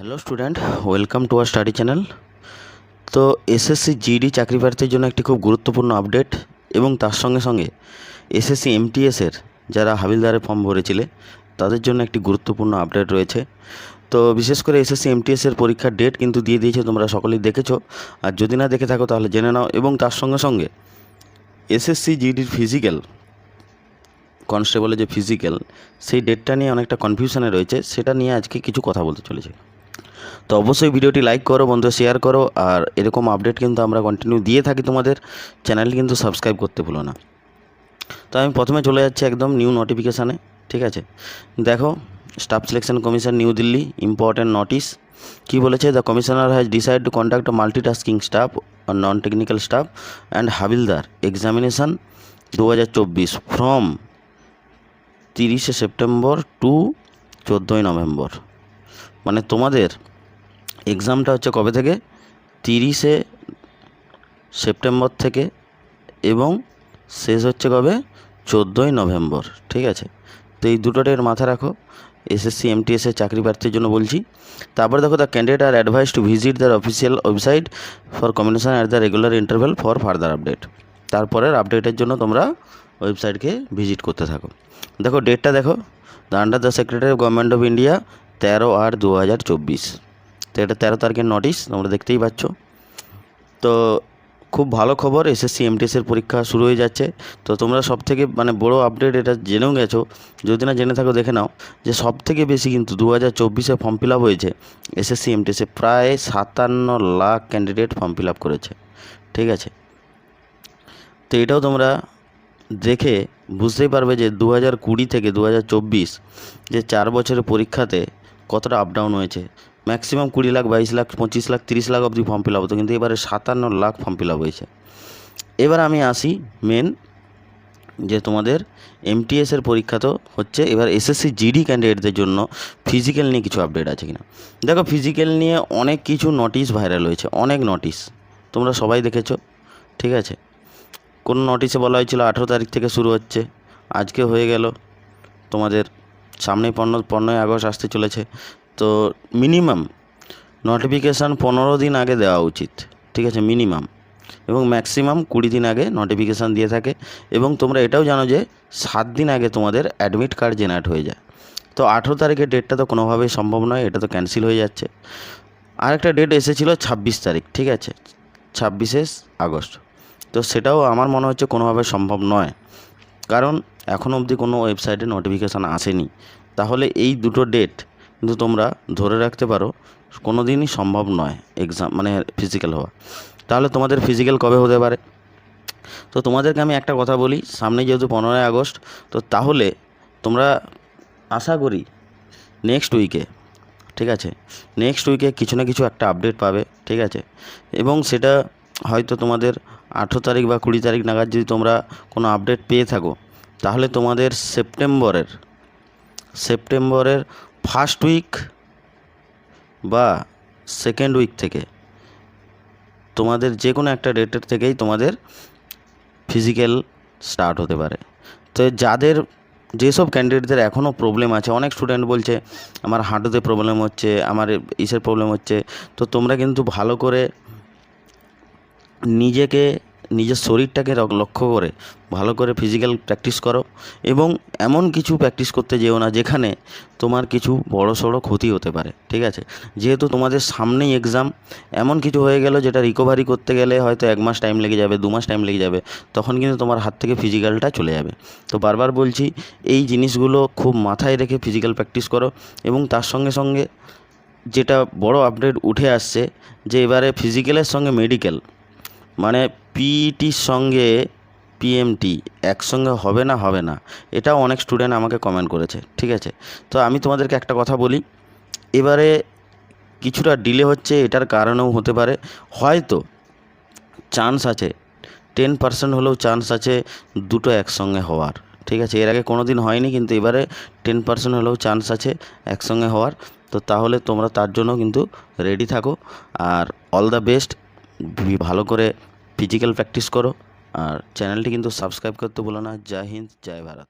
Hello student welcome to R study channel তো SSC GD চাকরি প্রার্থীর জন্য একটি খুব গুরুত্বপূর্ণ আপডেট এবং তার সঙ্গে সঙ্গে এসএসসি এমটিএসের যারা হাবিলদারের ফর্ম ভরেছিলে, তাদের জন্য একটি গুরুত্বপূর্ণ আপডেট রয়েছে। তো বিশেষ করে এসএসসি এমটিএসের পরীক্ষার ডেট কিন্তু দিয়ে দিয়েছে, তোমরা সকলেই দেখেছ। আর যদি না দেখে থাকো, তাহলে জেনে নাও। এবং তার সঙ্গে সঙ্গে এসএসসি জিডির ফিজিক্যাল কনস্টেবলের যে ফিজিক্যাল সেই ডেটটা নিয়ে অনেকটা কনফিউশনে রয়েছে। সেটা নিয়ে আজকে কিছু কথা বলতে চলেছি। তো অবশ্যই ভিডিওটি লাইক করো বন্ধু শেয়ার করো, আর এরকম আপডেট কিন্তু আমরা কন্টিনিউ দিয়ে থাকি তোমাদের চ্যানেল কিন্তু সাবস্ক্রাইব করতে ভুলো না। তো আমি প্রথমে চলে যাচ্ছি একদম নিউ নোটিফিকেশানে ঠিক আছে? দেখো staff selection commission New Delhi important notice কি বলেছে? The commissioner has decide to conduct multitasking staff non technical staff and havildar examination দু হাজার চব্বিশ ফ্রম তিরিশে সেপ্টেম্বর টু চোদ্দোই নভেম্বর। মানে তোমাদের এক্সামটা হচ্ছে কবে থেকে? তিরিশে সেপ্টেম্বর থেকে এবং শেষ হচ্ছে কবে? চোদ্দোই নভেম্বর, ঠিক আছে? তো এই দুটো ডেট মাথায় রাখো। এসএসসি এমটিএসের চাকরি প্রার্থীর জন্য বলছি। তারপরে দেখো the candidate are advise to visit their official website for communication at the regular interval for further update তারপরের আপডেটের জন্য তোমরা ওয়েবসাইটকে ভিজিট করতে থাকো। দেখো ডেটটা দেখো। The under the secretary of government of India তেরো আট দু হাজার চব্বিশ। তো এটা তেরো তারিখের নোটিশ তোমরা দেখতেই পাচ্ছ। তো খুব ভালো খবর এসএসসি এমটিএসের পরীক্ষা শুরু হয়ে যাচ্ছে। তো তোমরা সব থেকে মানে বড় আপডেট এটা জেনেও গেছো, যদি না জেনে থাকো দেখে নাও যে সব থেকে বেশি কিন্তু দু হাজার চব্বিশে ফর্ম ফিল আপ হয়েছে। এসএসসি এমটিএসে প্রায় সাতান্ন lakh candidate form fill up করেছে। ঠিক আছে? তো এটাও তোমরা দেখে বুঝতেই পারবে যে দু হাজার কুড়ি থেকে দু হাজার চব্বিশ যে চার বছরের পরীক্ষাতে কতটা আপ ডাউন হয়েছে। ম্যাক্সিমাম কুড়ি লাখ, বাইশ লাখ, পঁচিশ লাখ, তিরিশ লাখ অবধি ফর্ম ফিল আপ হতো, কিন্তু এবারে সাতান্ন লাখ ফর্ম ফিল আপ হয়েছে। এবার আমি আসি মেন যে তোমাদের এমটিএসের পরীক্ষা তো হচ্ছে, এবার এসএসসি জিডি ক্যান্ডিডেটদের জন্য ফিজিক্যাল নিয়ে কিছু আপডেট আছে কিনা। দেখো ফিজিক্যাল নিয়ে অনেক কিছু নোটিশ ভাইরাল হয়েছে, অনেক নোটিশ তোমরা সবাই দেখেছ, ঠিক আছে? কোন নোটিশে বলা হয়েছিল আঠেরো তারিখ থেকে শুরু হচ্ছে, আজকে হয়ে গেল। তোমাদের সামনেই পনেরো পনেরোই আগস্ট আসতে চলেছে। তো মিনিমাম নোটিফিকেশান পনেরো দিন আগে দেওয়া উচিত, ঠিক আছে? মিনিমাম এবং ম্যাক্সিমাম কুড়ি দিন আগে নোটিফিকেশান দিয়ে থাকে এবং তোমরা এটাও জানো যে সাত দিন আগে তোমাদের অ্যাডমিট কার্ড জেনারেট হয়ে যায়। তো আঠেরো তারিখের ডেটটা তো কোনোভাবেই সম্ভব নয়, এটা তো ক্যান্সেল হয়ে যাচ্ছে। আরেকটা ডেট এসেছিল ছাব্বিশ তারিখ, ঠিক আছে? ছাব্বিশে আগস্ট। তো সেটাও আমার মনে হচ্ছে কোনোভাবে সম্ভব নয়। কারণ এখনও অবধি কোনো ওয়েবসাইটে নোটিফিকেশান আসেনি। তাহলে এই দুটো ডেট কিন্তু তোমরা ধরে রাখতে পারো কোনো দিনই সম্ভব নয় এক্সাম মানে ফিজিক্যাল হওয়া। তাহলে তোমাদের ফিজিক্যাল কবে হতে পারে? তো তোমাদেরকে আমি একটা কথা বলি, সামনে যেহেতু পনেরোই আগস্ট, তো তাহলে তোমরা আশা করি নেক্সট উইকে ঠিক আছে? নেক্সট উইকে কিছু না কিছু একটা আপডেট পাবে, ঠিক আছে? এবং সেটা হয়তো তোমাদের আঠেরো তারিখ বা কুড়ি তারিখ নাগাদ যদি তোমরা কোনো আপডেট পেয়ে থাকো, তাহলে তোমাদের সেপ্টেম্বরের সেপ্টেম্বরের ফার্স্ট উইক বা সেকেন্ড উইক থেকে তোমাদের যে কোনো একটা ডেটের থেকেই তোমাদের ফিজিক্যাল স্টার্ট হতে পারে। তো যাদের যেসব ক্যান্ডিডেটদের এখনও প্রবলেম আছে, অনেক স্টুডেন্ট বলছে, আমার হাঁটুতে প্রবলেম হচ্ছে, আমার ইসের প্রবলেম হচ্ছে। তো তোমরা কিন্তু ভালো করে নিজেকে নিজের শরীরটাকে লক্ষ্য করে, ভালো করে ফিজিক্যাল প্র্যাকটিস করো এবং এমন কিছু প্র্যাকটিস করতে যেও না যেখানে তোমার কিছু বড় সড়ো ক্ষতি হতে পারে, ঠিক আছে? যেহেতু তোমাদের সামনেই এক্সাম এমন কিছু হয়ে গেল যেটা রিকভারি করতে গেলে হয়তো এক মাস টাইম লেগে যাবে, দু মাস টাইম লেগে যাবে, তখন কিন্তু তোমার হাত থেকে ফিজিক্যালটা চলে যাবে। তো বারবার বলছি, এই জিনিসগুলো খুব মাথায় রেখে ফিজিক্যাল প্র্যাকটিস করো এবং তার সঙ্গে সঙ্গে যেটা বড় আপডেট উঠে আসছে যে এবারে ফিজিক্যালের সঙ্গে মেডিকেল মানে পিইটির সঙ্গে পিএমটি একসঙ্গে হবে না হবে না, এটাও অনেক স্টুডেন্ট আমাকে কমেন্ট করেছে, ঠিক আছে? তো আমি তোমাদেরকে একটা কথা বলি, এবারে কিছুটা ডিলে হচ্ছে, এটার কারণেও হতে পারে, হয়তো চান্স আছে টেন পার্সেন্ট হলেও চান্স আছে দুটো একসঙ্গে হওয়ার, ঠিক আছে? এর আগে কোনো দিন হয়নি, কিন্তু এবারে টেন পার্সেন্ট হলেও চান্স আছে একসঙ্গে হওয়ার, তো তাহলে তোমরা তার জন্য কিন্তু রেডি থাকো, আর অল দ্য বেস্ট ভালো করে ফিজিক্যাল প্র্যাকটিস করো আর চ্যানেলটি কিন্তু সাবস্ক্রাইব করতে বলো না। জয় হিন্দ, জয় ভারত।